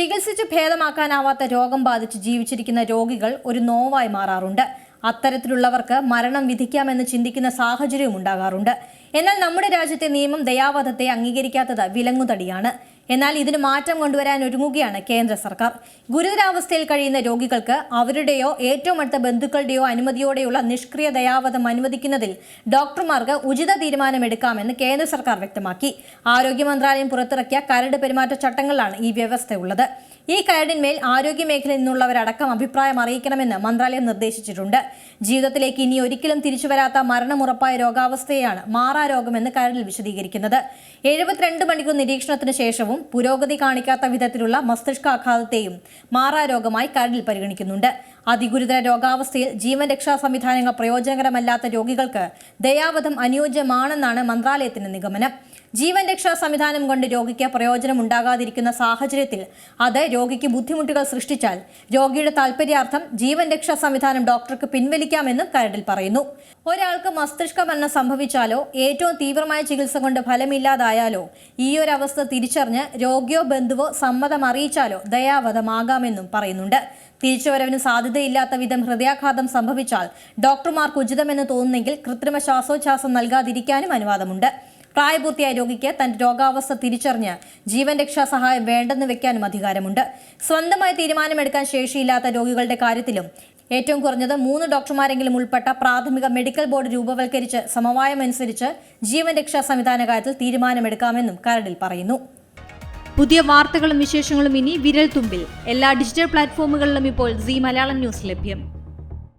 ചികിത്സിച്ച് ഭേദമാക്കാനാവാത്ത രോഗം ബാധിച്ച് ജീവിച്ചിരിക്കുന്ന രോഗികൾ ഒരു നോവായി മാറാറുണ്ട്. അത്തരത്തിലുള്ളവർക്ക് മരണം വിധിക്കാമെന്ന് ചിന്തിക്കുന്ന സാഹചര്യവും ഉണ്ടാകാറുണ്ട്. എന്നാൽ നമ്മുടെ രാജ്യത്തെ നിയമം ദയാവധത്തെ അംഗീകരിക്കാത്തത് വിലങ്ങുതടിയാണ്. എന്നാൽ ഇതിന് മാറ്റം കൊണ്ടുവരാൻ ഒരുങ്ങുകയാണ് കേന്ദ്ര സർക്കാർ. ഗുരുതരാവസ്ഥയിൽ കഴിയുന്ന രോഗികൾക്ക് അവരുടെയോ ഏറ്റവും അടുത്ത ബന്ധുക്കളുടെയോ അനുമതിയോടെയുള്ള നിഷ്ക്രിയ ദയാവധം അനുവദിക്കുന്നതിൽ ഡോക്ടർമാർക്ക് ഉചിത തീരുമാനമെടുക്കാമെന്ന് കേന്ദ്ര സർക്കാർ വ്യക്തമാക്കി. ആരോഗ്യ മന്ത്രാലയം പുറത്തിറക്കിയ കരട് പെരുമാറ്റ പെരുമാറ്റച്ചട്ടങ്ങളിലാണ് ഈ വ്യവസ്ഥയുള്ളത്. ഈ കരടിന്മേൽ ആരോഗ്യ മേഖലയിൽ നിന്നുള്ളവരടക്കം അഭിപ്രായം അറിയിക്കണമെന്ന് മന്ത്രാലയം നിർദ്ദേശിച്ചിട്ടുണ്ട്. ജീവിതത്തിലേക്ക് ഇനി ഒരിക്കലും തിരിച്ചുവരാത്ത മരണമുറപ്പായ രോഗാവസ്ഥയാണ് മാറാരോഗമെന്ന് കരടിൽ വിശദീകരിക്കുന്നത്. എഴുപത്തിരണ്ട് മണിക്കൂർ നിരീക്ഷണത്തിന് ശേഷവും പുരോഗതി കാണിക്കാത്ത വിധത്തിലുള്ള മസ്തിഷ്കാഘാതത്തെയും മാറാരോഗമായി കരടിൽ പരിഗണിക്കുന്നുണ്ട്. അതിഗുരുതര രോഗാവസ്ഥയിൽ ജീവൻ രക്ഷാ സംവിധാനങ്ങൾ പ്രയോജനകരമല്ലാത്ത രോഗികൾക്ക് ദയാവധം അനുയോജ്യമാണെന്നാണ് മന്ത്രാലയത്തിന്റെ നിഗമനം. ജീവൻ രക്ഷാ സംവിധാനം കൊണ്ട് രോഗിക്ക് പ്രയോജനം ഉണ്ടാകാതിരിക്കുന്ന സാഹചര്യത്തിൽ അത് രോഗിക്ക് ബുദ്ധിമുട്ടുകൾ സൃഷ്ടിച്ചാൽ രോഗിയുടെ താൽപര്യാർത്ഥം ജീവൻ രക്ഷാ സംവിധാനം ഡോക്ടർക്ക് പിൻവലിക്കാമെന്നും കരടിൽ പറയുന്നു. ഒരാൾക്ക് മസ്തിഷ്ക മരണം സംഭവിച്ചാലോ ഏറ്റവും തീവ്രമായ ചികിത്സ കൊണ്ട് ഫലമില്ലാതായാലോ ഈ ഒരു അവസ്ഥ തിരിച്ചറിഞ്ഞ് രോഗിയോ ബന്ധുവോ സമ്മതം അറിയിച്ചാലോ ദയാവധമാകാമെന്നും പറയുന്നുണ്ട്. തിരിച്ചുവരവിന് സാധ്യതയില്ലാത്ത വിധം ഹൃദയാഘാതം സംഭവിച്ചാൽ ഡോക്ടർമാർക്ക് ഉചിതമെന്ന് തോന്നുന്നെങ്കിൽ കൃത്രിമ ശ്വാസോച്ഛ്വാസം നൽകാതിരിക്കാനും അനുവാദമുണ്ട്. പ്രായപൂർത്തിയായ രോഗിക്ക് തന്റെ രോഗാവസ്ഥ തിരിച്ചറിഞ്ഞ് ജീവൻ രക്ഷാ സഹായം വേണ്ടെന്ന് വെക്കാനും അധികാരമുണ്ട്. സ്വന്തമായി തീരുമാനമെടുക്കാൻ ശേഷിയില്ലാത്ത രോഗികളുടെ കാര്യത്തിലും ഏറ്റവും കുറഞ്ഞത് മൂന്ന് ഡോക്ടർമാരെങ്കിലും ഉൾപ്പെട്ട പ്രാഥമിക മെഡിക്കൽ ബോർഡ് രൂപവൽക്കരിച്ച് സമവായമനുസരിച്ച് ജീവൻ രക്ഷാ സംവിധാന കാര്യത്തിൽ തീരുമാനമെടുക്കാമെന്നും കരടിൽ പറയുന്നു. പുതിയ വാർത്തകളും വിശേഷങ്ങളും ഇനി വിരൽ തുമ്പിൽ എല്ലാ ഡിജിറ്റൽ പ്ലാറ്റ്ഫോമുകളിലും ഇപ്പോൾ സി മലയാളം ന്യൂസ് ലഭ്യം.